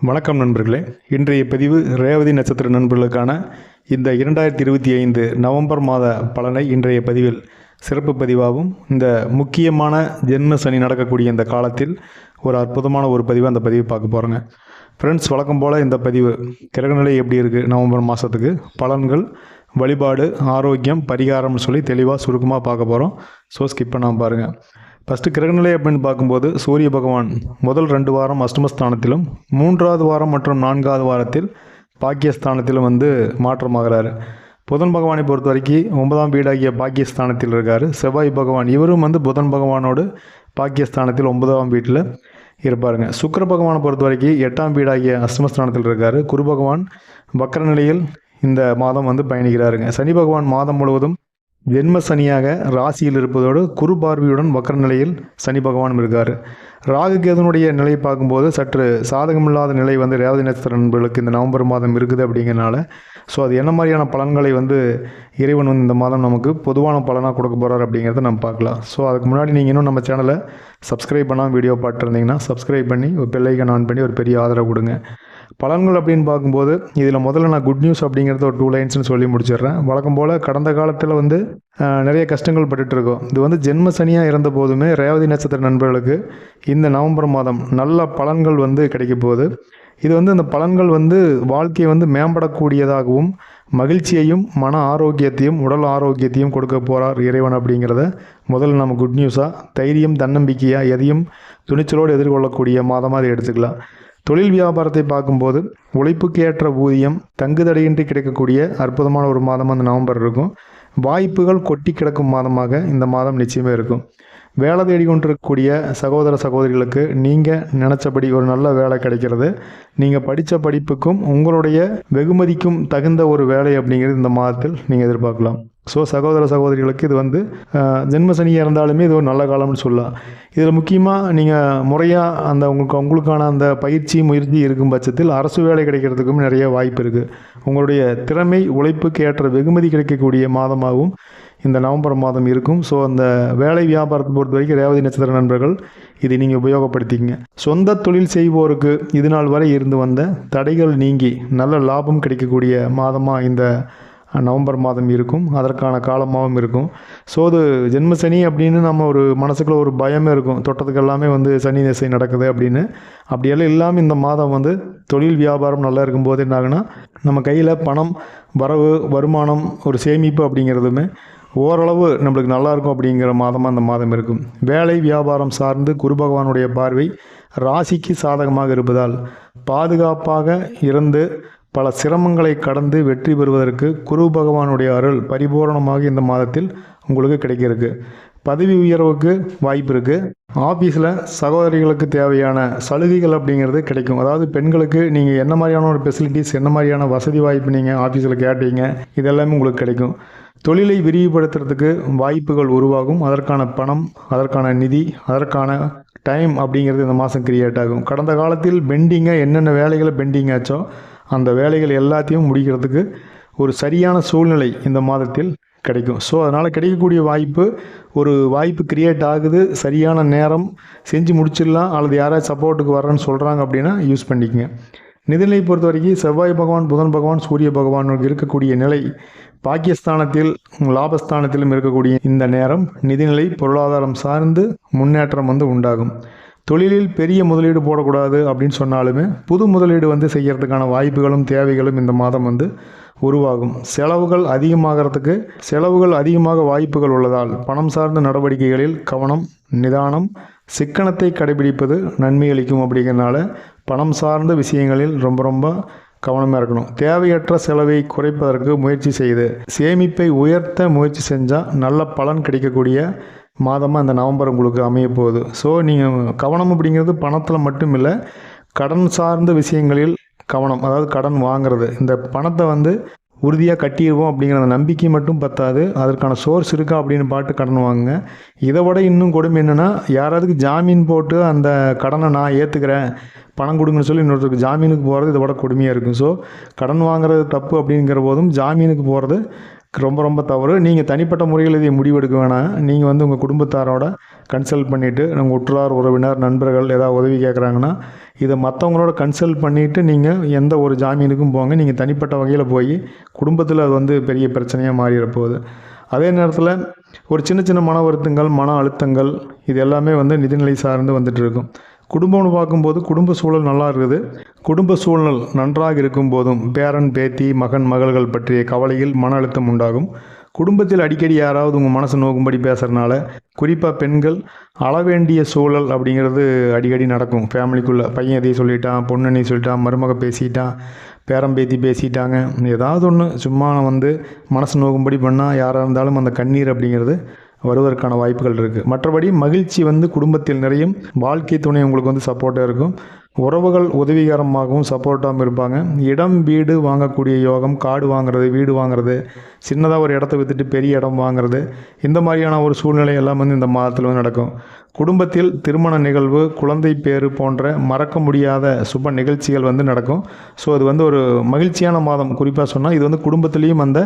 வணக்கம் நண்பர்களே. இன்றைய பதிவு ரேவதி நட்சத்திர நண்பர்களுக்கான இந்த இரண்டாயிரத்தி இருபத்தி ஐந்து நவம்பர் மாத பலனை இன்றைய பதிவில் சிறப்பு பதிவாகவும் இந்த முக்கியமான ஜென்ம சனி நடக்கக்கூடிய இந்த காலத்தில் ஒரு அற்புதமான ஒரு பதிவு அந்த பதிவை பார்க்க போகிறோங்க ஃப்ரெண்ட்ஸ் வழக்கம் போல் இந்த பதிவு கிரகநிலை எப்படி இருக்குது நவம்பர் மாதத்துக்கு பலன்கள் வழிபாடு ஆரோக்கியம் பரிகாரம்னு சொல்லி தெளிவாக சுருக்கமாக பார்க்க போகிறோம் ஸோ ஸ்கிப் பண்ணாமல் பாருங்கள் ஃபஸ்ட்டு கிரகநிலை அப்படின்னு பார்க்கும்போது சூரிய பகவான் முதல் ரெண்டு வாரம் அஷ்டமஸ்தானத்திலும் மூன்றாவது வாரம் மற்றும் நான்காவது வாரத்தில் பாக்கியஸ்தானத்திலும் வந்து மாற்றமாகிறாரு. புதன் பகவானை பொறுத்த வரைக்கும் ஒன்பதாம் வீடாகிய பாக்கியஸ்தானத்தில் இருக்கார். செவ்வாய் பகவான் இவரும் வந்து புதன் பகவானோடு பாக்கியஸ்தானத்தில் ஒன்பதாம் வீட்டில் இருப்பாருங்க. சுக்கர பகவானை பொறுத்த வரைக்கும் எட்டாம் வீடாகிய அஷ்டமஸ்தானத்தில் இருக்கார். குரு பகவான் வக்கர நிலையில் இந்த மாதம் வந்து பயணிக்கிறாருங்க. சனி பகவான் மாதம் முழுவதும் ஜென்ம சனியாக ராசியில் இருப்பதோடு குரு பார்வையுடன் வக்கர நிலையில் சனி பகவானும் இருக்கார். ராகு கேதுனுடைய நிலையை பார்க்கும்போது சற்று சாதகமில்லாத நிலை வந்து ரேவதி நட்சத்திர நண்பர்களுக்கு இந்த நவம்பர் மாதம் இருக்குது அப்படிங்கிறனால ஸோ அது என்ன மாதிரியான பலன்களை வந்து இறைவன் வந்து இந்த மாதம் நமக்கு பொதுவான பலனாக கொடுக்க போகிறார் அப்படிங்கிறத நம்ம பார்க்கலாம். ஸோ அதுக்கு முன்னாடி நீங்கள் இன்னும் நம்ம சேனலை சப்ஸ்கிரைப் பண்ணால் வீடியோ பார்த்துருந்தீங்கன்னா சப்ஸ்கிரைப் பண்ணி ஒரு பெல்லைக்கன் ஆன் பண்ணி ஒரு பெரிய ஆதரவு கொடுங்க. பலன்கள் அப்படின்னு பார்க்கும்போது இதில் முதல்ல நான் குட் நியூஸ் அப்படிங்கிறத ஒரு டூ லைன்ஸ்னு சொல்லி முடிச்சிடுறேன். வழக்கம் போல் கடந்த காலத்தில் வந்து நிறைய கஷ்டங்கள் பட்டுட்ருக்கோம் இது வந்து ஜென்ம சனியாக இருந்த போதுமே ரேவதி நட்சத்திர நண்பர்களுக்கு இந்த நவம்பர் மாதம் நல்ல பலன்கள் வந்து கிடைக்க போகுது. இது வந்து அந்த பலன்கள் வந்து வாழ்க்கையை வந்து மேம்படக்கூடியதாகவும் மகிழ்ச்சியையும் மன ஆரோக்கியத்தையும் உடல் ஆரோக்கியத்தையும் கொடுக்க போகிறார் இறைவன் அப்படிங்கிறத முதல்ல நம்ம குட் நியூஸாக தைரியம் தன்னம்பிக்கையாக எதையும் துணிச்சலோடு எதிர்கொள்ளக்கூடிய மாதமாக அதை எடுத்துக்கலாம். தொழில் வியாபாரத்தை பார்க்கும்போது உழைப்புக்கு ஏற்ற ஊதியம் தங்குதடையின்றி கிடைக்கக்கூடிய அற்புதமான ஒரு மாதம் அந்த நவம்பர் இருக்கும். வாய்ப்புகள் கொட்டி கிடக்கும் மாதமாக இந்த மாதம் நிச்சயமே இருக்கும். வேலை தேடி கொண்டிருக்கக்கூடிய சகோதர சகோதரிகளுக்கு நீங்கள் நினச்சபடி ஒரு நல்ல வேலை கிடைக்கிறது. நீங்கள் படித்த படிப்புக்கும் உங்களுடைய வெகுமதிக்கும் தகுந்த ஒரு வேலை அப்படிங்கிறது இந்த மாதத்தில் நீங்கள் எதிர்பார்க்கலாம். ஸோ சகோதர சகோதரிகளுக்கு இது வந்து ஜென்மசனியாக ஜென்ம சனியாக இருந்தாலுமே இது ஒரு நல்ல காலம்னு சொல்லலாம் இதில் முக்கியமாக நீங்கள் முறையாக அந்த உங்களுக்கு உங்களுக்கான அந்த பயிற்சி முயற்சி இருக்கும் பட்சத்தில் அரசு வேலை கிடைக்கிறதுக்கும் நிறைய வாய்ப்பு இருக்குது உங்களுடைய திறமை உழைப்புக்கு ஏற்ற வெகுமதி கிடைக்கக்கூடிய மாதமாகவும் இந்த நவம்பர் மாதம் இருக்கும். ஸோ அந்த வேலை வியாபாரத்தை பொறுத்த வரைக்கும் ரேவதி நட்சத்திர நண்பர்கள் இதை நீங்கள் உபயோகப்படுத்திக்கங்க. சொந்த தொழில் செய்வோருக்கு இது நாள் வரை இருந்து வந்த தடைகள் நீங்கி நல்ல லாபம் கிடைக்கக்கூடிய மாதமாக இந்த நவம்பர் மாதம் இருக்கும். அதற்கான காலமாகவும் இருக்கும். ஸோ அது ஜென்ம சனி அப்படின்னு நம்ம ஒரு மனசுக்குள்ள ஒரு பயமே இருக்கும். தொட்டதுக்கு எல்லாமே வந்து சனி திசை நடக்குது அப்படின்னு. அப்படியெல்லாம் இல்லாமல் இந்த மாதம் வந்து தொழில் வியாபாரம் நல்லா இருக்கும்போது என்ன ஆகுனா நம்ம கையில் பணம் வரவு வருமானம் ஒரு சேமிப்பு அப்படிங்கிறதுமே ஓரளவு நம்மளுக்கு நல்லாயிருக்கும் அப்படிங்கிற மாதமாக அந்த மாதம் இருக்கும். வேலை வியாபாரம் சார்ந்து குரு பகவானுடைய பார்வை ராசிக்கு சாதகமாக இருப்பதால் பாதுகாப்பாக இருந்து பல சிரமங்களை கடந்து வெற்றி பெறுவதற்கு குரு பகவானுடைய அருள் பரிபூரணமாக இந்த மாதத்தில் உங்களுக்கு கிடைக்கிறதுக்கு பதவி உயர்வுக்கு வாய்ப்பு இருக்குது ஆஃபீஸில் சகோதரிகளுக்கு தேவையான சலுகைகள் அப்படிங்கிறது கிடைக்கும். அதாவது பெண்களுக்கு நீங்கள் என்ன மாதிரியான ஒரு ஃபெசிலிட்டிஸ் என்ன மாதிரியான வசதி வாய்ப்பு நீங்கள் ஆஃபீஸில் கேட்டீங்க இதெல்லாமே உங்களுக்கு கிடைக்கும். தொழிலை விரிவுபடுத்துறதுக்கு வாய்ப்புகள் உருவாகும். அதற்கான பணம் அதற்கான நிதி அதற்கான டைம் அப்படிங்கிறது இந்த மாதம் கிரியேட் ஆகும். கடந்த காலத்தில் பெண்டிங்காக என்னென்ன வேலைகளை பெண்டிங் ஆச்சோ அந்த வேலைகள் எல்லாத்தையும் முடிக்கிறதுக்கு ஒரு சரியான சூழ்நிலை இந்த மாதத்தில் கிடைக்கும். ஸோ அதனால் கிடைக்கக்கூடிய வாய்ப்பு ஒரு வாய்ப்பு கிரியேட் ஆகுது சரியான நேரம் செஞ்சு முடிச்சிடலாம் அல்லது யாராவது சப்போர்ட்டுக்கு வரேன்னு சொல்கிறாங்க அப்படின்னா யூஸ் பண்ணிக்கங்க. நிதிநிலை பொறுத்த வரைக்கும் செவ்வாய் பகவான் புதன் பகவான் சூரிய பகவானுக்கு இருக்கக்கூடிய நிலை பாகிஸ்தானத்தில் லாபஸ்தானத்திலும் இருக்கக்கூடிய இந்த நேரம் நிதிநிலை பொருளாதாரம் சார்ந்து முன்னேற்றம் வந்து உண்டாகும். தொழிலில் பெரிய முதலீடு போடக்கூடாது அப்படின்னு சொன்னாலுமே புது முதலீடு வந்து செய்கிறதுக்கான வாய்ப்புகளும் தேவைகளும் இந்த மாதம் வந்து உருவாகும். செலவுகள் அதிகமாகிறதுக்கு செலவுகள் அதிகமாக வாய்ப்புகள் உள்ளதால் பணம் சார்ந்த நடவடிக்கைகளில் கவனம் நிதானம் சிக்கனத்தை கடைபிடிப்பது நன்மை அளிக்கும் அப்படிங்கிறனால பணம் சார்ந்த விஷயங்களில் ரொம்ப ரொம்ப கவனமாக இருக்கணும். தேவையற்ற செலவை குறைப்பதற்கு முயற்சி செய்து சேமிப்பை உயர்த்த முயற்சி செஞ்சால் நல்ல பலன் கிடைக்கக்கூடிய மாதமாக இந்த நவம்பர் உங்களுக்கு அமைய போகுது. ஸோ நீங்கள் கவனம் அப்படிங்கிறது பணத்தில் மட்டும் இல்லை கடன் சார்ந்த விஷயங்களில் கவனம் அதாவது கடன் வாங்குறது. இந்த பணத்தை வந்து உறுதியாக கட்டிடுவோம் அப்படிங்கிற அந்த நம்பிக்கை மட்டும் பத்தாது. அதற்கான சோர்ஸ் இருக்கா அப்படின்னு பாட்டு கடன் வாங்குங்க. இதை விட இன்னும் கொடுமை என்னென்னா யாராவதுக்கு ஜாமீன் போட்டு அந்த கடனை நான் ஏற்றுக்கிறேன் பணம் கொடுங்கன்னு சொல்லி இன்னொருத்தருக்கு ஜாமீனுக்கு போகிறது இதை விட கொடுமையாக இருக்கும். ஸோ கடன் வாங்குறது தப்பு அப்படிங்கிற போதும் ஜாமீனுக்கு போகிறது ரொம்ப ரொம்ப தவறு. நீங்கள் தனிப்பட்ட முறையில் இதை முடிவெடுக்க வேணாம். நீங்கள் வந்து உங்கள் குடும்பத்தாரோட கன்சல்ட் பண்ணிவிட்டு உங்கள் உற்றார் உறவினர் நண்பர்கள் ஏதாவது உதவி கேட்குறாங்கன்னா இதை மற்றவங்களோட கன்சல்ட் பண்ணிவிட்டு நீங்கள் எந்த ஒரு ஜாமீனுக்கும் போங்க. நீங்கள் தனிப்பட்ட வகையில் போய் குடும்பத்தில் அது வந்து பெரிய பிரச்சனையாக மாறிட போகுது அதே நேரத்தில் ஒரு சின்ன சின்ன மன வருத்தங்கள் மன அழுத்தங்கள் இது எல்லாமே வந்து நிதிநிலை சார்ந்து வந்துட்டு இருக்கும். குடும்பம்னு பார்க்கும்போது குடும்ப சூழல் நல்லா இருக்குது. குடும்ப சூழல் நன்றாக இருக்கும் போதும் பேரன் பேத்தி மகன் மகள்கள் பற்றிய கவலையில் மன அழுத்தம் உண்டாகும். குடும்பத்தில் அடிக்கடி யாராவது உங்கள் மனசு நோக்கும்படி பேசுகிறனால குறிப்பாக பெண்கள் அளவேண்டிய சூழல் அப்படிங்கிறது அடிக்கடி நடக்கும். ஃபேமிலிக்குள்ளே பையன் எதையும் சொல்லிட்டான் பொண்ணு நீ சொல்லிட்டான் மருமக பேசிட்டான் பேரம் பேத்தி பேசிட்டாங்க. ஏதாவது ஒன்று சும்மா வந்து மனசு நோக்கும்படி பண்ணால் யாராக இருந்தாலும் அந்த கண்ணீர் அப்படிங்கிறது வருவதற்கான வாய்ப்புகள் இருக்குது மற்றபடி மகிழ்ச்சி வந்து குடும்பத்தில் நிறையும். வாழ்க்கை துணை உங்களுக்கு வந்து சப்போர்ட்டாக இருக்கும். உறவுகள் உதவிகரமாகவும் சப்போர்ட்டாகவும் இருப்பாங்க. இடம் வீடு வாங்கக்கூடிய யோகம் காடு வாங்குறது வீடு வாங்குறது சின்னதாக ஒரு இடத்த விற்றுட்டு பெரிய இடம் வாங்குறது இந்த மாதிரியான ஒரு சூழ்நிலை எல்லாம் வந்து இந்த மாதத்தில் வந்து நடக்கும். குடும்பத்தில் திருமண நிகழ்வு குழந்தை பேறு போன்ற மறக்க முடியாத சுப நிகழ்ச்சிகள் வந்து நடக்கும். ஸோ அது வந்து ஒரு மகிழ்ச்சியான மாதம். குறிப்பாக சொன்னால் இது வந்து குடும்பத்திலையும் அந்த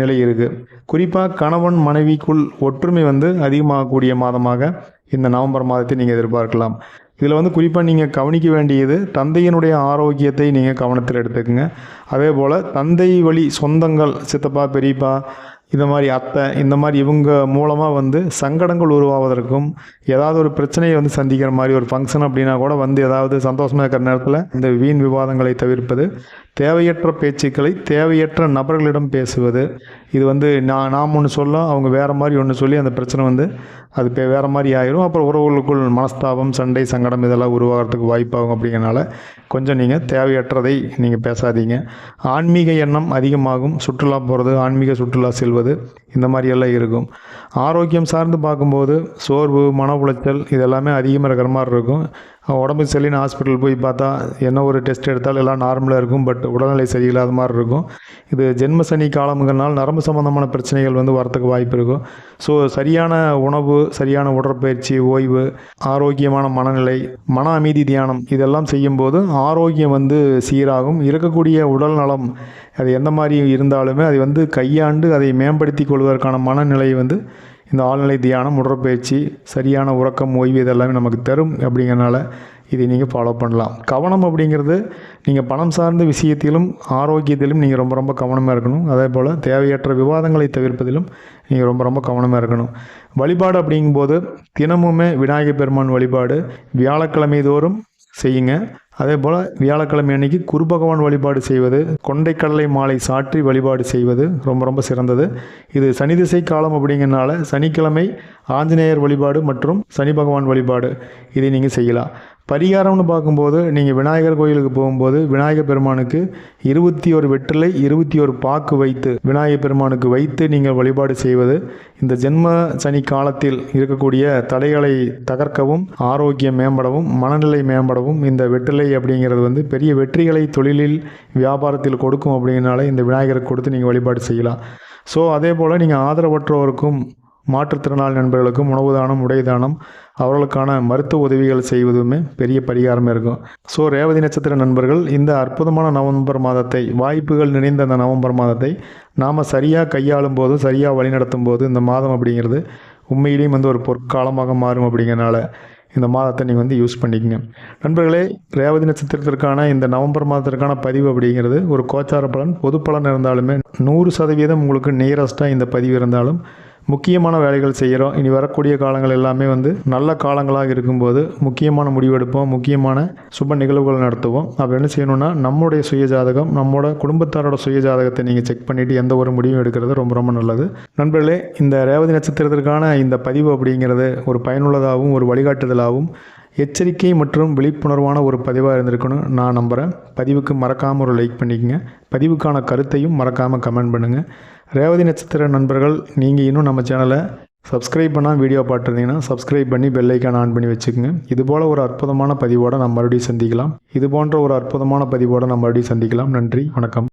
நிலை இருக்குது குறிப்பாக கணவன் மனைவிக்குள் ஒற்றுமை வந்து அதிகமாகக்கூடிய மாதமாக இந்த நவம்பர் மாதத்தை நீங்கள் எதிர்பார்க்கலாம். இதில் வந்து குறிப்பாக நீங்கள் கவனிக்க வேண்டியது தந்தையினுடைய ஆரோக்கியத்தை நீங்கள் கவனத்தில் எடுத்துக்கோங்க. அதே போல் தந்தை வழி சொந்தங்கள் சித்தப்பா பெரியப்பா இந்த மாதிரி அத்தை இந்த மாதிரி இவங்க மூலமாக வந்து சங்கடங்கள் உருவாவதற்கும் ஏதாவது ஒரு பிரச்சனையை வந்து சந்திக்கிற மாதிரி ஒரு ஃபங்க்ஷன் அப்படின்னா கூட வந்து ஏதாவது சந்தோஷமாக இருக்கிற நேரத்தில் இந்த வீண் விவாதங்களை தவிர்ப்பது தேவையற்ற பேச்சுக்களை தேவையற்ற நபர்களிடம் பேசுவது. இது வந்து நான் நாம் ஒன்று சொல்ல அவங்க வேறு மாதிரி ஒன்று சொல்லி அந்த பிரச்சனை வந்து அது இப்போ வேறு மாதிரி ஆயிரும். அப்புறம் உறவுகளுக்குள் மனஸ்தாபம் சண்டை சங்கடம் இதெல்லாம் உருவாகிறதுக்கு வாய்ப்பாகும் அப்படிங்கிறனால கொஞ்சம் நீங்கள் தேவையற்றதை நீங்கள் பேசாதீங்க. ஆன்மீக எண்ணம் அதிகமாகும். சுற்றுலா போகிறது ஆன்மீக சுற்றுலா செல்வது இந்த மாதிரியெல்லாம் இருக்கும். ஆரோக்கியம் சார்ந்து பார்க்கும்போது சோர்வு மன உளைச்சல் இதெல்லாமே அதிகமாக இருக்கிற மாதிரி இருக்கும். உடம்பு சரியில்லைன்னு ஹாஸ்பிட்டல் போய் பார்த்தா என்ன ஒரு டெஸ்ட் எடுத்தாலும் எல்லாம் நார்மலாக இருக்கும். பட் உடல்நிலை சரியில்லாத மாதிரி இருக்கும். இது ஜென்ம சனி காலம்ங்கிறனால நரம்பு சம்மந்தமான பிரச்சனைகள் வந்து வரத்துக்கு வாய்ப்பு இருக்கும். ஸோ சரியான உணவு சரியான உடற்பயிற்சி ஓய்வு ஆரோக்கியமான மனநிலை மன அமைதி தியானம் இதெல்லாம் செய்யும்போது ஆரோக்கியம் வந்து சீராகும். இருக்கக்கூடிய உடல் நலம் அது எந்த மாதிரி இருந்தாலுமே அதை வந்து கையாண்டு அதை மேம்படுத்தி கொள்வதற்கான மனநிலை வந்து இந்த ஆழ்நிலை தியானம் உடற்பயிற்சி சரியான உறக்கம் ஓய்வு இதெல்லாமே நமக்கு தரும் அப்படிங்கிறனால இதை நீங்கள் ஃபாலோ பண்ணலாம். கவனம் அப்படிங்கிறது நீங்கள் பணம் சார்ந்த விஷயத்திலும் ஆரோக்கியத்திலும் நீங்கள் ரொம்ப ரொம்ப கவனமாக இருக்கணும். அதே போல் தேவையற்ற விவாதங்களை தவிர்ப்பதிலும் நீங்கள் ரொம்ப ரொம்ப கவனமாக இருக்கணும். வழிபாடு அப்படிங்கும்போது தினமுமே விநாயகர் பெருமான் வழிபாடு வியாழக்கிழமை தோறும் செய்யுங்க. அதே போல் வியாழக்கிழமை அன்னைக்கு குரு பகவான் வழிபாடு செய்வது கொண்டைக்கடலை மாலை சாற்றி வழிபாடு செய்வது ரொம்ப ரொம்ப சிறந்தது. இது சனி திசை காலம் அப்படிங்கிறனால சனிக்கிழமை ஆஞ்சநேயர் வழிபாடு மற்றும் சனி பகவான் வழிபாடு இதை நீங்கள் செய்யலாம். பரிகாரம்னு பார்க்கும்போது நீங்கள் விநாயகர் கோயிலுக்கு போகும்போது விநாயகர் பெருமானுக்கு இருபத்தி ஒரு வெற்றிலை இருபத்தி ஒரு பாக்கு வைத்து விநாயகர் பெருமானுக்கு வைத்து நீங்கள் வழிபாடு செய்வது இந்த ஜென்ம சனி காலத்தில் இருக்கக்கூடிய தடைகளை தகர்க்கவும் ஆரோக்கியம் மேம்படவும் மனநிலை மேம்படவும் இந்த வெற்றிலை அப்படிங்கிறது வந்து பெரிய வெற்றிகளை தொழிலில் வியாபாரத்தில் கொடுக்கும் அப்படிங்கிறனால இந்த விநாயகருக்கு கொடுத்து நீங்கள் வழிபாடு செய்யலாம். ஸோ அதே போல் நீங்கள் ஆதரவற்றோருக்கும் மாற்றுத்திறனாளி நண்பர்களுக்கும் உணவு தானம் உடை தானம் அவர்களுக்கான மருத்துவ உதவிகள் செய்வதுமே பெரிய பரிகாரமாக இருக்கும். ஸோ ரேவதி நட்சத்திர நண்பர்கள் இந்த அற்புதமான நவம்பர் மாதத்தை வாய்ப்புகள் நிறைந்த அந்த நவம்பர் மாதத்தை நாம் சரியாக கையாளும் போது சரியாக வழிநடத்தும் போது இந்த மாதம் அப்படிங்கிறது உண்மையிலேயும் வந்து ஒரு பொற்காலமாக மாறும் அப்படிங்கிறனால இந்த மாதத்தை நீங்கள் வந்து யூஸ் பண்ணிக்கங்க. நண்பர்களே ரேவதி நட்சத்திரத்திற்கான இந்த நவம்பர் மாதத்திற்கான பதிவு அப்படிங்கிறது ஒரு கோச்சார பலன் பொது பலன் இருந்தாலுமே நூறு சதவீதம் உங்களுக்கு நியரஸ்ட்டாக இந்த பதிவு இருந்தாலும் முக்கியமான வேலைகள் செய்கிறோம். இனி வரக்கூடிய காலங்கள் எல்லாமே வந்து நல்ல காலங்களாக இருக்கும்போது முக்கியமான முடிவெடுப்போம். முக்கியமான சுப நிகழ்வுகள் நடத்துவோம். அப்போ என்ன செய்யணும்னா நம்முடைய சுய ஜாதகம் நம்மளோட குடும்பத்தாரோட சுய ஜாதகத்தை நீங்கள் செக் பண்ணிவிட்டு எந்த ஒரு முடிவும் எடுக்கிறது ரொம்ப ரொம்ப நல்லது. நண்பர்களே இந்த ரேவதி நட்சத்திரத்திற்கான இந்த பதிவு அப்படிங்கிறது ஒரு பயனுள்ளதாகவும் ஒரு வழிகாட்டுதலாகவும் எச்சரிக்கை மற்றும் விழிப்புணர்வான ஒரு பதிவாக இருந்திருக்கணும். நான் நம்புகிறேன் பதிவுக்கு மறக்காமல் ஒரு லைக் பண்ணிக்கங்க. பதிவுக்கான கருத்தையும் மறக்காமல் கமெண்ட் பண்ணுங்கள் ரேவதி நட்சத்திர நண்பர்கள் நீங்கள் இன்னும் நம்ம சேனலை சப்ஸ்கிரைப் பண்ணால் வீடியோ பார்த்துருந்தீங்கன்னா சப்ஸ்கிரைப் பண்ணி பெல்லைக்கான் ஆன் பண்ணி வச்சுக்கோங்க. இது போல் ஒரு அற்புதமான பதிவோடு நம்ம மறுபடியும் சந்திக்கலாம். இது போன்ற ஒரு அற்புதமான பதிவோடு நம்ம மறுபடியும் சந்திக்கலாம். நன்றி வணக்கம்.